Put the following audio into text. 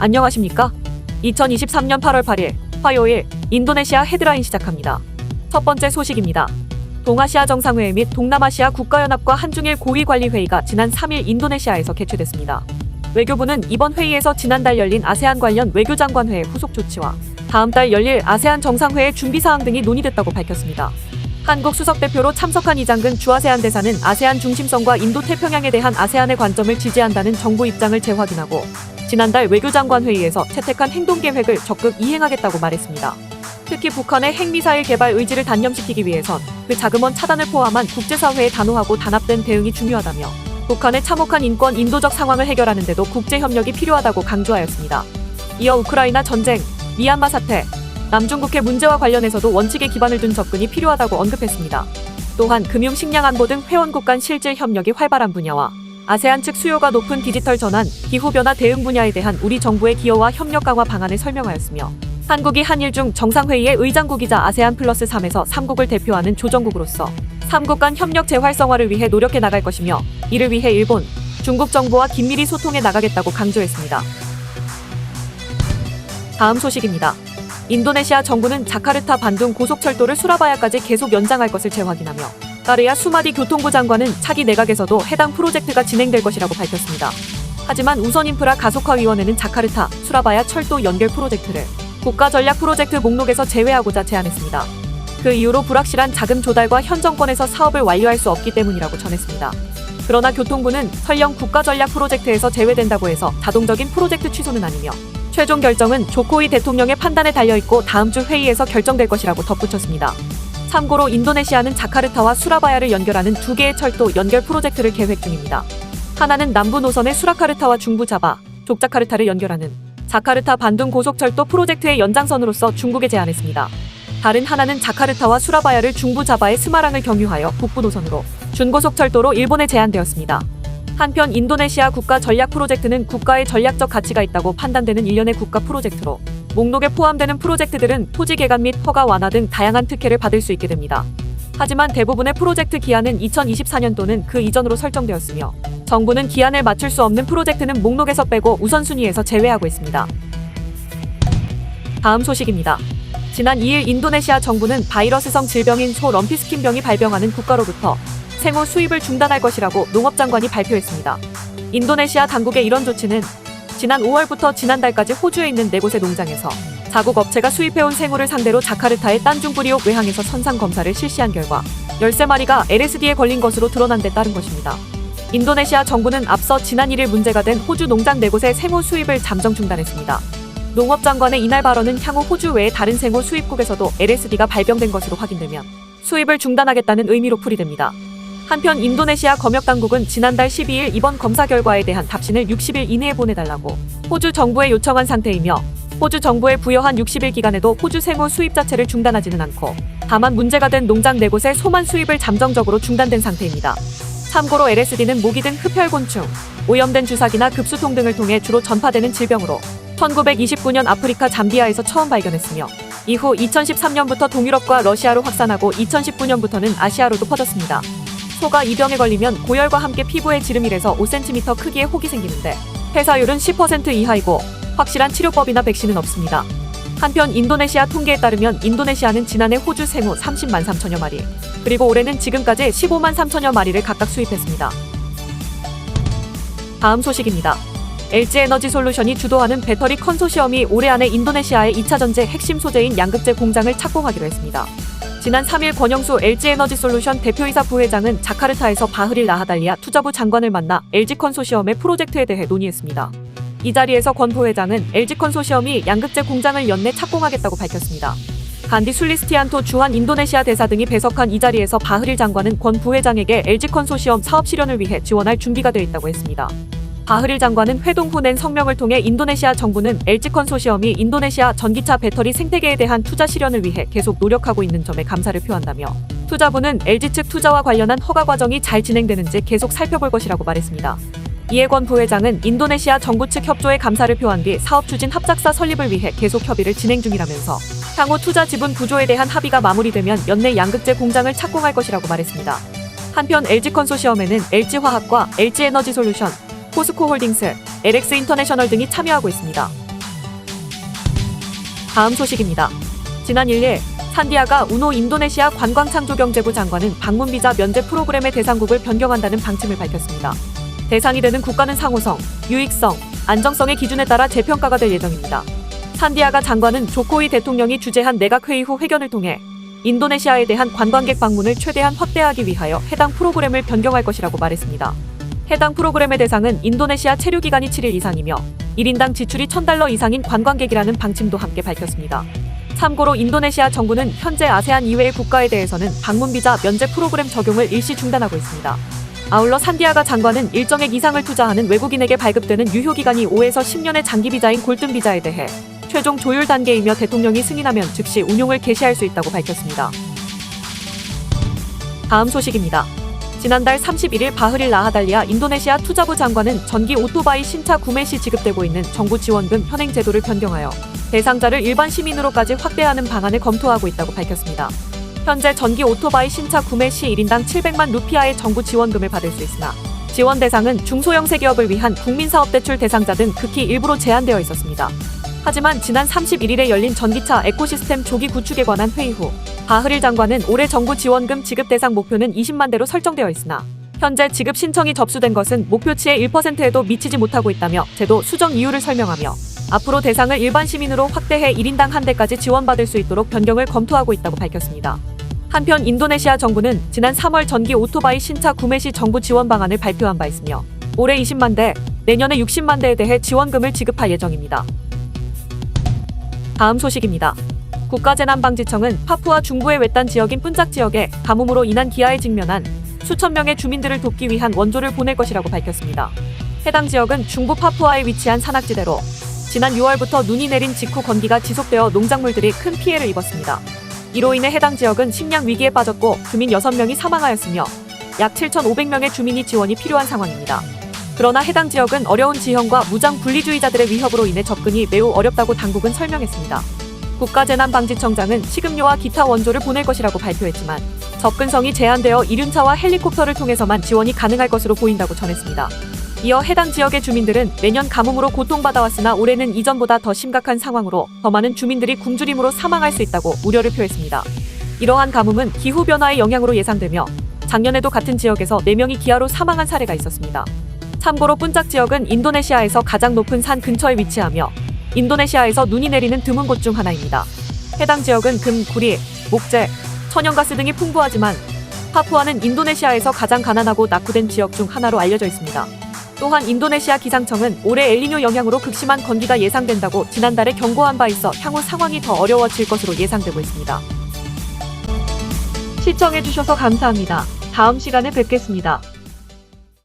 안녕하십니까? 2023년 8월 8일 화요일 인도네시아 헤드라인 시작합니다. 첫 번째 소식입니다. 동아시아 정상회의 및 동남아시아 국가연합과 한중일 고위관리회의가 지난 3일 인도네시아에서 개최됐습니다. 외교부는 이번 회의에서 지난달 열린 아세안 관련 외교장관회의 후속 조치와 다음 달 열릴 아세안 정상회의 준비 사항 등이 논의됐다고 밝혔습니다. 한국 수석 대표로 참석한 이장근 주아세안 대사는 아세안 중심성과 인도 태평양에 대한 아세안의 관점을 지지한다는 정부 입장을 재확인하고 지난달 외교장관 회의에서 채택한 행동계획을 적극 이행하겠다고 말했습니다. 특히 북한의 핵미사일 개발 의지를 단념시키기 위해선 그 자금원 차단을 포함한 국제사회의 단호하고 단합된 대응이 중요하다며 북한의 참혹한 인권 인도적 상황을 해결하는 데도 국제협력이 필요하다고 강조하였습니다. 이어 우크라이나 전쟁, 미얀마 사태, 남중국해 문제와 관련해서도 원칙에 기반을 둔 접근이 필요하다고 언급했습니다. 또한 금융 식량 안보 등 회원국 간 실질 협력이 활발한 분야와 아세안 측 수요가 높은 디지털 전환, 기후 변화 대응 분야에 대한 우리 정부의 기여와 협력 강화 방안을 설명하였으며 한국이 한일 중 정상회의의 의장국이자 아세안 플러스 3에서 3국을 대표하는 조정국으로서 3국 간 협력 재활성화를 위해 노력해 나갈 것이며 이를 위해 일본, 중국 정부와 긴밀히 소통해 나가겠다고 강조했습니다. 다음 소식입니다. 인도네시아 정부는 자카르타 반둥 고속철도를 수라바야까지 계속 연장할 것을 재확인하며 까르야 수마디 교통부 장관은 차기 내각에서도 해당 프로젝트가 진행될 것이라고 밝혔습니다. 하지만 우선 인프라 가속화위원회는 자카르타, 수라바야 철도 연결 프로젝트를 국가 전략 프로젝트 목록에서 제외하고자 제안했습니다. 그 이유로 불확실한 자금 조달과 현 정권에서 사업을 완료할 수 없기 때문이라고 전했습니다. 그러나 교통부는 설령 국가 전략 프로젝트에서 제외된다고 해서 자동적인 프로젝트 취소는 아니며 최종 결정은 조코이 대통령의 판단에 달려 있고 다음 주 회의에서 결정될 것이라고 덧붙였습니다. 참고로 인도네시아는 자카르타와 수라바야를 연결하는 두 개의 철도 연결 프로젝트를 계획 중입니다. 하나는 남부 노선의 수라카르타와 중부 자바, 족자카르타를 연결하는 자카르타 반둥 고속철도 프로젝트의 연장선으로서 중국에 제안했습니다. 다른 하나는 자카르타와 수라바야를 중부 자바의 스마랑을 경유하여 북부 노선으로 준고속철도로 일본에 제안되었습니다. 한편 인도네시아 국가 전략 프로젝트는 국가의 전략적 가치가 있다고 판단되는 일련의 국가 프로젝트로 목록에 포함되는 프로젝트들은 토지 개간 및 허가 완화 등 다양한 특혜를 받을 수 있게 됩니다. 하지만 대부분의 프로젝트 기한은 2024년 또는 그 이전으로 설정되었으며 정부는 기한을 맞출 수 없는 프로젝트는 목록에서 빼고 우선순위에서 제외하고 있습니다. 다음 소식입니다. 지난 2일 인도네시아 정부는 바이러스성 질병인 소 럼피스킨병이 발병하는 국가로부터 생호 수입을 중단할 것이라고 농업장관이 발표했습니다. 인도네시아 당국의 이런 조치는 지난 5월부터 지난달까지 호주에 있는 네 곳의 농장에서 자국 업체가 수입해온 생호를 상대로 자카르타의 딴중부리옥 외항에서 선상 검사를 실시한 결과 13마리가 LSD에 걸린 것으로 드러난 데 따른 것입니다. 인도네시아 정부는 앞서 지난 1일 문제가 된 호주 농장 네 곳의 생호 수입을 잠정 중단했습니다. 농업 장관의 이날 발언은 향후 호주 외의 다른 생호 수입국에서도 LSD가 발병된 것으로 확인되면 수입을 중단하겠다는 의미로 풀이됩니다. 한편 인도네시아 검역 당국은 지난달 12일 이번 검사 결과에 대한 답신을 60일 이내에 보내달라고 호주 정부에 요청한 상태이며 호주 정부에 부여한 60일 기간에도 호주 생호 수입 자체를 중단하지는 않고 다만 문제가 된 농장 네 곳의 소만 수입을 잠정적으로 중단된 상태입니다. 참고로 LSD는 모기 등 흡혈곤충, 오염된 주사기나 급수통 등을 통해 주로 전파되는 질병으로 1929년 아프리카 잠비아에서 처음 발견했으며 이후 2013년부터 동유럽과 러시아로 확산하고 2019년부터는 아시아로도 퍼졌습니다. 소가 이 병에 걸리면 고열과 함께 피부에 지름이 에서 5cm 크기의 혹이 생기는데 폐사율은 10% 이하이고 확실한 치료법이나 백신은 없습니다. 한편 인도네시아 통계에 따르면 인도네시아는 지난해 호주 생후 30만 3천여 마리, 그리고 올해는 지금까지 15만 3천여 마리를 각각 수입했습니다. 다음 소식입니다. LG에너지 솔루션이 주도하는 배터리 컨소시엄이 올해 안에 인도네시아의 2차 전지 핵심 소재인 양극재 공장을 착공하기로 했습니다. 지난 3일 권영수 LG에너지솔루션 대표이사 부회장은 자카르타에서 바흐릴 나하달리아 투자부 장관을 만나 LG 컨소시엄의 프로젝트에 대해 논의했습니다. 이 자리에서 권 부회장은 LG 컨소시엄이 양극재 공장을 연내 착공하겠다고 밝혔습니다. 간디 술리스티안토 주한 인도네시아 대사 등이 배석한 이 자리에서 바흐릴 장관은 권 부회장에게 LG 컨소시엄 사업 실현을 위해 지원할 준비가 되어 있다고 했습니다. 바흐릴 장관은 회동 후 낸 성명을 통해 인도네시아 정부는 LG 컨소시엄이 인도네시아 전기차 배터리 생태계에 대한 투자 실현을 위해 계속 노력하고 있는 점에 감사를 표한다며 투자부는 LG 측 투자와 관련한 허가 과정이 잘 진행되는지 계속 살펴볼 것이라고 말했습니다. 이해 권 부회장은 인도네시아 정부 측 협조에 감사를 표한 뒤 사업 추진 합작사 설립을 위해 계속 협의를 진행 중이라면서 향후 투자 지분 구조에 대한 합의가 마무리되면 연내 양극재 공장을 착공할 것이라고 말했습니다. 한편 LG 컨소시엄에는 LG화학과 LG에너지솔루션, 포스코 홀딩스, LX 인터내셔널 등이 참여하고 있습니다. 다음 소식입니다. 지난 1일 산디아가 우노 인도네시아 관광창조경제부 장관은 방문 비자 면제 프로그램의 대상국을 변경한다는 방침을 밝혔습니다. 대상이 되는 국가는 상호성, 유익성, 안정성의 기준에 따라 재평가가 될 예정입니다. 산디아가 장관은 조코이 대통령이 주재한 내각회의 후 회견을 통해 인도네시아에 대한 관광객 방문을 최대한 확대하기 위하여 해당 프로그램을 변경할 것이라고 말했습니다. 해당 프로그램의 대상은 인도네시아 체류 기간이 7일 이상이며 1인당 지출이 1000달러 이상인 관광객이라는 방침도 함께 밝혔습니다. 참고로 인도네시아 정부는 현재 아세안 이외의 국가에 대해서는 방문 비자 면제 프로그램 적용을 일시 중단하고 있습니다. 아울러 산디아가 장관은 일정액 이상을 투자하는 외국인에게 발급되는 유효 기간이 5에서 10년의 장기 비자인 골든 비자에 대해 최종 조율 단계이며 대통령이 승인하면 즉시 운용을 개시할 수 있다고 밝혔습니다. 다음 소식입니다. 지난달 31일 바흐릴 라하달리아 인도네시아 투자부 장관은 전기 오토바이 신차 구매 시 지급되고 있는 정부 지원금 현행 제도를 변경하여 대상자를 일반 시민으로까지 확대하는 방안을 검토하고 있다고 밝혔습니다. 현재 전기 오토바이 신차 구매 시 1인당 700만 루피아의 정부 지원금을 받을 수 있으나 지원 대상은 중소형 세기업을 위한 국민사업대출 대상자 등 극히 일부로 제한되어 있었습니다. 하지만 지난 31일에 열린 전기차 에코시스템 조기 구축에 관한 회의 후 바흐릴 장관은 올해 정부 지원금 지급 대상 목표는 20만 대로 설정되어 있으나 현재 지급 신청이 접수된 것은 목표치의 1%에도 미치지 못하고 있다며 제도 수정 이유를 설명하며 앞으로 대상을 일반 시민으로 확대해 1인당 한 대까지 지원받을 수 있도록 변경을 검토하고 있다고 밝혔습니다. 한편 인도네시아 정부는 지난 3월 전기 오토바이 신차 구매 시 정부 지원 방안을 발표한 바 있으며 올해 20만 대, 내년에 60만 대에 대해 지원금을 지급할 예정입니다. 다음 소식입니다. 국가재난방지청은 파푸아 중부의 외딴 지역인 뿐짝 지역에 가뭄으로 인한 기아에 직면한 수천 명의 주민들을 돕기 위한 원조를 보낼 것이라고 밝혔습니다. 해당 지역은 중부 파푸아에 위치한 산악지대로 지난 6월부터 눈이 내린 직후 건기가 지속되어 농작물들이 큰 피해를 입었습니다. 이로 인해 해당 지역은 식량 위기에 빠졌고 주민 6명이 사망하였으며 약 7,500명의 주민이 지원이 필요한 상황입니다. 그러나 해당 지역은 어려운 지형과 무장 분리주의자들의 위협으로 인해 접근이 매우 어렵다고 당국은 설명했습니다. 국가재난방지청장은 식음료와 기타 원조를 보낼 것이라고 발표했지만 접근성이 제한되어 이륜차와 헬리콥터를 통해서만 지원이 가능할 것으로 보인다고 전했습니다. 이어 해당 지역의 주민들은 매년 가뭄으로 고통받아왔으나 올해는 이전보다 더 심각한 상황으로 더 많은 주민들이 굶주림으로 사망할 수 있다고 우려를 표했습니다. 이러한 가뭄은 기후변화의 영향으로 예상되며 작년에도 같은 지역에서 4명이 기아로 사망한 사례가 있었습니다. 참고로 뿐짝 지역은 인도네시아에서 가장 높은 산 근처에 위치하며 인도네시아에서 눈이 내리는 드문 곳 중 하나입니다. 해당 지역은 금, 구리, 목재, 천연가스 등이 풍부하지만 파푸아는 인도네시아에서 가장 가난하고 낙후된 지역 중 하나로 알려져 있습니다. 또한 인도네시아 기상청은 올해 엘니뇨 영향으로 극심한 건기가 예상된다고 지난달에 경고한 바 있어 향후 상황이 더 어려워질 것으로 예상되고 있습니다. 시청해주셔서 감사합니다. 다음 시간에 뵙겠습니다.